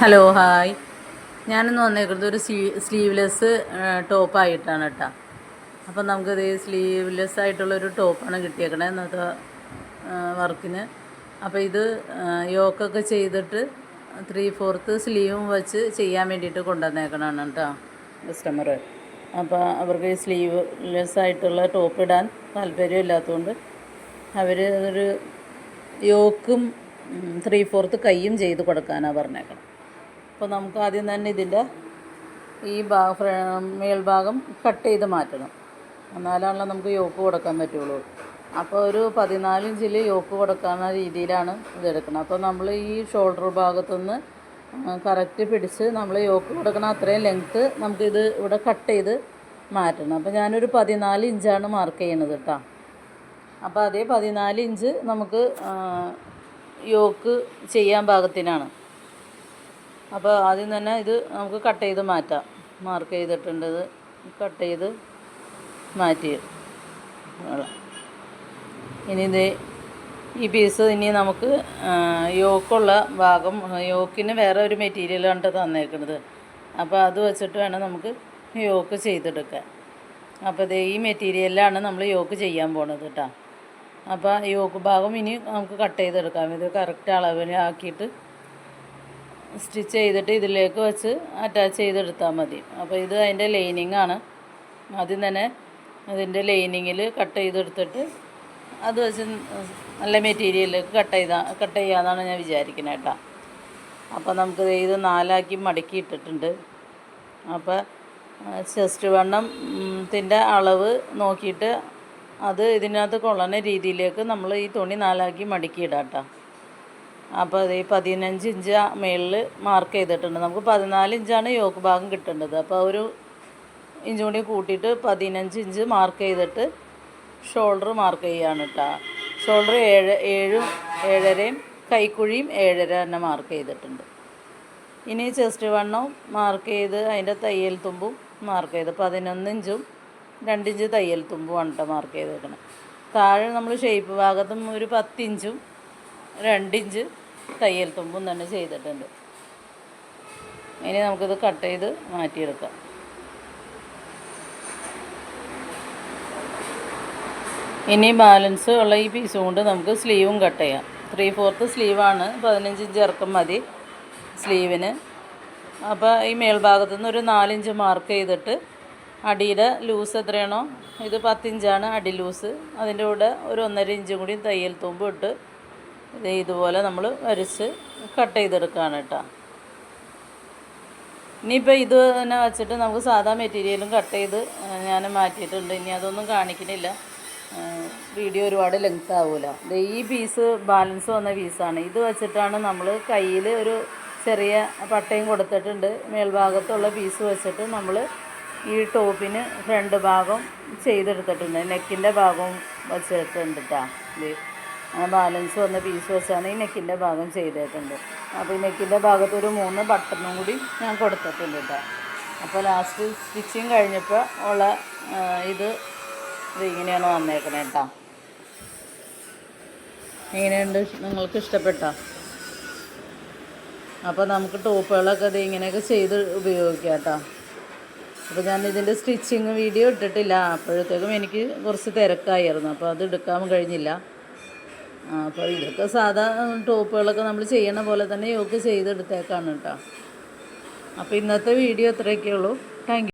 Hello hi ഞാനിന്ന് വന്നേക്കുന്നത് ഒരു സ്ലീ സ്ലീവ്ലെസ് ടോപ്പായിട്ടാണ് കേട്ടോ അപ്പം നമുക്കത് സ്ലീവ്ലെസ് ആയിട്ടുള്ളൊരു ടോപ്പാണ് കിട്ടിയേക്കണേ ഇന്നത്തെ വർക്കിന്. അപ്പോൾ ഇത് യോക്കൊക്കെ ചെയ്തിട്ട് ത്രീ ഫോർത്ത് സ്ലീവും വെച്ച് ചെയ്യാൻ വേണ്ടിയിട്ട് കൊണ്ടുവന്നേക്കണതാണ് കേട്ടോ കസ്റ്റമർ അപ്പോൾ അവർക്ക് ഈ സ്ലീവ്ലെസ് ആയിട്ടുള്ള ടോപ്പ് ഇടാൻ താല്പര്യമില്ലാത്തതുകൊണ്ട് അവർ ഒരു യോക്കും ത്രീ ഫോർത്ത് കൈയും ചെയ്ത് കൊടുക്കാനാണ് പറഞ്ഞേക്കണം. അപ്പോൾ നമുക്ക് ആദ്യം തന്നെ ഇതിന്റെ ഈ ഭാഗ മേൽഭാഗം കട്ട് ചെയ്ത് മാറ്റണം. എന്നാലാണല്ലോ നമുക്ക് യോക്ക് കൊടുക്കാൻ പറ്റുള്ളൂ. അപ്പോൾ ഒരു പതിനാല് ഇഞ്ചിൽ യോക്ക് കൊടുക്കാവുന്ന രീതിയിലാണ് ഇതെടുക്കണം അപ്പോൾ നമ്മൾ ഈ ഷോൾഡർ ഭാഗത്തുനിന്ന് കറക്റ്റ് പിടിച്ച് നമ്മൾ യോക്ക് കൊടുക്കണ അത്രയും ലെങ്ത്ത് നമുക്കിത് ഇവിടെ കട്ട് ചെയ്ത് മാറ്റണം. അപ്പോൾ ഞാനൊരു പതിനാല് ഇഞ്ചാണ് മാർക്ക് ചെയ്യണത് കേട്ടോ അപ്പോൾ അതേ പതിനാല് ഇഞ്ച് നമുക്ക് യോക്ക് ചെയ്യാൻ പാകത്തിനാണ് അപ്പോൾ ആദ്യം തന്നെ ഇത് നമുക്ക് കട്ട് ചെയ്ത് മാറ്റാം. മാർക്ക് ചെയ്തിട്ടുണ്ട് ഇത്. കട്ട് ചെയ്ത് മാറ്റി. ഇനി ഇത് ഈ പീസ് ഇനി നമുക്ക് യോക്കുള്ള ഭാഗം യോക്കിന് വേറെ ഒരു മെറ്റീരിയലാണ് തന്നേക്കുന്നത് അപ്പോൾ അത് വെച്ചിട്ട് വേണം നമുക്ക് യോക്ക് ചെയ്തെടുക്കാൻ. അപ്പോൾ ഇത് ഈ മെറ്റീരിയലിലാണ് നമ്മൾ യോക്ക് ചെയ്യാൻ പോണത് കേട്ടോ അപ്പോൾ യോക്ക് ഭാഗം ഇനി നമുക്ക് കട്ട് ചെയ്തെടുക്കാം. ഇത് കറക്റ്റ് അളവിന് ആക്കിയിട്ട് സ്റ്റിച്ച് ചെയ്തിട്ട് ഇതിലേക്ക് വെച്ച് അറ്റാച്ച് ചെയ്തെടുത്താൽ മതി. അപ്പോൾ ഇത് അതിന്റെ ലൈനിങ് ആണ്. ആദ്യം തന്നെ അതിന്റെ ലൈനിങ്ങിൽ കട്ട് ചെയ്തെടുത്തിട്ട് അത് വെച്ച് നല്ല മെറ്റീരിയലിലേക്ക് കട്ട് ചെയ്താൽ കട്ട് ചെയ്യാമെന്നാണ് ഞാൻ വിചാരിക്കുന്നത് കേട്ടോ. അപ്പോൾ നമുക്ക് ഇത് നാലാക്കി മടക്കി ഇട്ടിട്ടുണ്ട്. അപ്പോൾ ചെസ്റ്റ് വണ്ണത്തിന്റെ അളവ് നോക്കിയിട്ട് അത് ഇതിനകത്ത് കൊള്ളണ രീതിയിലേക്ക് നമ്മൾ ഈ തുണി നാലാക്കി മടക്കി ഇടാം കേട്ടോ. അപ്പോൾ ഈ പതിനഞ്ച് ഇഞ്ച് മേളിൽ മാർക്ക് ചെയ്തിട്ടുണ്ട്. നമുക്ക് പതിനാല് ഇഞ്ചാണ് യോക്ക് ഭാഗം കിട്ടേണ്ടത്. അപ്പോൾ ഒരു ഇഞ്ചും കൂടി കൂട്ടിയിട്ട് പതിനഞ്ച് ഇഞ്ച് മാർക്ക് ചെയ്തിട്ട് ഷോൾഡർ മാർക്ക് ചെയ്യാണ് കേട്ടോ ഷോൾഡർ ഏഴ് ഏഴും ഏഴരയും കൈക്കുഴിയും ഏഴര തന്നെ മാർക്ക് ചെയ്തിട്ടുണ്ട്. ഇനി ചെസ്റ്റ് വണ്ണവും മാർക്ക് ചെയ്ത് അതിന്റെ തയ്യൽ തുമ്പും മാർക്ക് ചെയ്ത് പതിനൊന്ന് ഇഞ്ചും രണ്ടിഞ്ച് തയ്യൽ തുമ്പും കേട്ടോ മാർക്ക് ചെയ്തേക്കണം. താഴെ നമ്മൾ ഷേപ്പ് ഭാഗത്തും ഒരു പത്തിഞ്ചും രണ്ടിഞ്ച് തയ്യൽ തുമ്പും തന്നെ ചെയ്തിട്ടുണ്ട്. ഇനി നമുക്കിത് കട്ട് ചെയ്ത് മാറ്റിയെടുക്കാം. ഇനി ബാലൻസ് ഉള്ള ഈ പീസ് കൊണ്ട് നമുക്ക് സ്ലീവും കട്ട് ചെയ്യാം. ത്രീ ഫോർത്ത് സ്ലീവാണ് പതിനഞ്ച് ഇഞ്ച് ഇറക്കം മതി സ്ലീവിന്. അപ്പോൾ ഈ മേൽഭാഗത്തു നിന്ന് ഒരു നാലിഞ്ച് മാർക്ക് ചെയ്തിട്ട് അടിയുടെ ലൂസ് എത്രയാണോ ഇത് പത്തിഞ്ചാണ് അടി ലൂസ് അതിന്റെ കൂടെ ഒരു ഒന്നര ഇഞ്ചും കൂടി തയ്യൽ തുമ്പ് ഇട്ട് ഇതുപോലെ നമ്മൾ വരച്ച് കട്ട് ചെയ്തെടുക്കുകയാണ് കേട്ടോ. ഇനിയിപ്പോൾ ഇത് തന്നെ വെച്ചിട്ട് നമുക്ക് സാധാ മെറ്റീരിയലും കട്ട് ചെയ്ത് ഞാൻ മാറ്റിയിട്ടുണ്ട്. ഇനി അതൊന്നും കാണിക്കുന്നില്ല. വീഡിയോ ഒരുപാട് ലെങ്ത് ആവില്ല ഇത് ഈ പീസ് ബാലൻസ് വന്ന പീസാണ് ഇത് വെച്ചിട്ടാണ് നമ്മൾ കയ്യിൽ ഒരു ചെറിയ പട്ടയും കൊടുത്തിട്ടുണ്ട്. മേൽഭാഗത്തുള്ള പീസ് വെച്ചിട്ട് നമ്മൾ ഈ ടോപ്പിന് ഫ്രണ്ട് ഭാഗം ചെയ്തെടുത്തിട്ടുണ്ട്. നെക്കിന്റെ ഭാഗവും വെച്ചിട്ടുണ്ട് കേട്ടോ ഇത് ബാലൻസ് വന്ന പീസ് വെച്ചാണ് ഈ നെക്കിന്റെ ഭാഗം ചെയ്തേക്കുന്നത്. അപ്പോൾ ഈ നെക്കിന്റെ ഭാഗത്ത് ഒരു മൂന്ന് ബട്ടണും കൂടി ഞാൻ കൊടുത്തിട്ടുണ്ട് കേട്ടോ. അപ്പോൾ ലാസ്റ്റ് സ്റ്റിച്ചിങ് കഴിഞ്ഞപ്പോൾ ഉള്ള ഇത് ഇങ്ങനെയാണ് വന്നേക്കണേ കേട്ടോ. എങ്ങനെയുണ്ട് നിങ്ങൾക്ക് ഇഷ്ടപ്പെട്ടോ? അപ്പോൾ നമുക്ക് ടോപ്പുകളൊക്കെ ഇത് ഇങ്ങനെയൊക്കെ ചെയ്ത് ഉപയോഗിക്കാം കേട്ടോ. അപ്പോൾ ഞാൻ ഇതിന്റെ സ്റ്റിച്ചിങ് വീഡിയോ ഇട്ടിട്ടില്ല. അപ്പോഴത്തേക്കും എനിക്ക് കുറച്ച് തിരക്കായിരുന്നു. അപ്പോൾ അത് എടുക്കാൻ കഴിഞ്ഞില്ല. അപ്പോൾ ഇതൊക്കെ സാധാ ടോപ്പുകളൊക്കെ നമ്മൾ ചെയ്യണ പോലെ തന്നെ യോക്ക് ചെയ്തെടുത്തേക്കാണ് കേട്ടോ അപ്പോൾ ഇന്നത്തെ വീഡിയോ ഇത്രയൊക്കെ ഉള്ളൂ താങ്ക്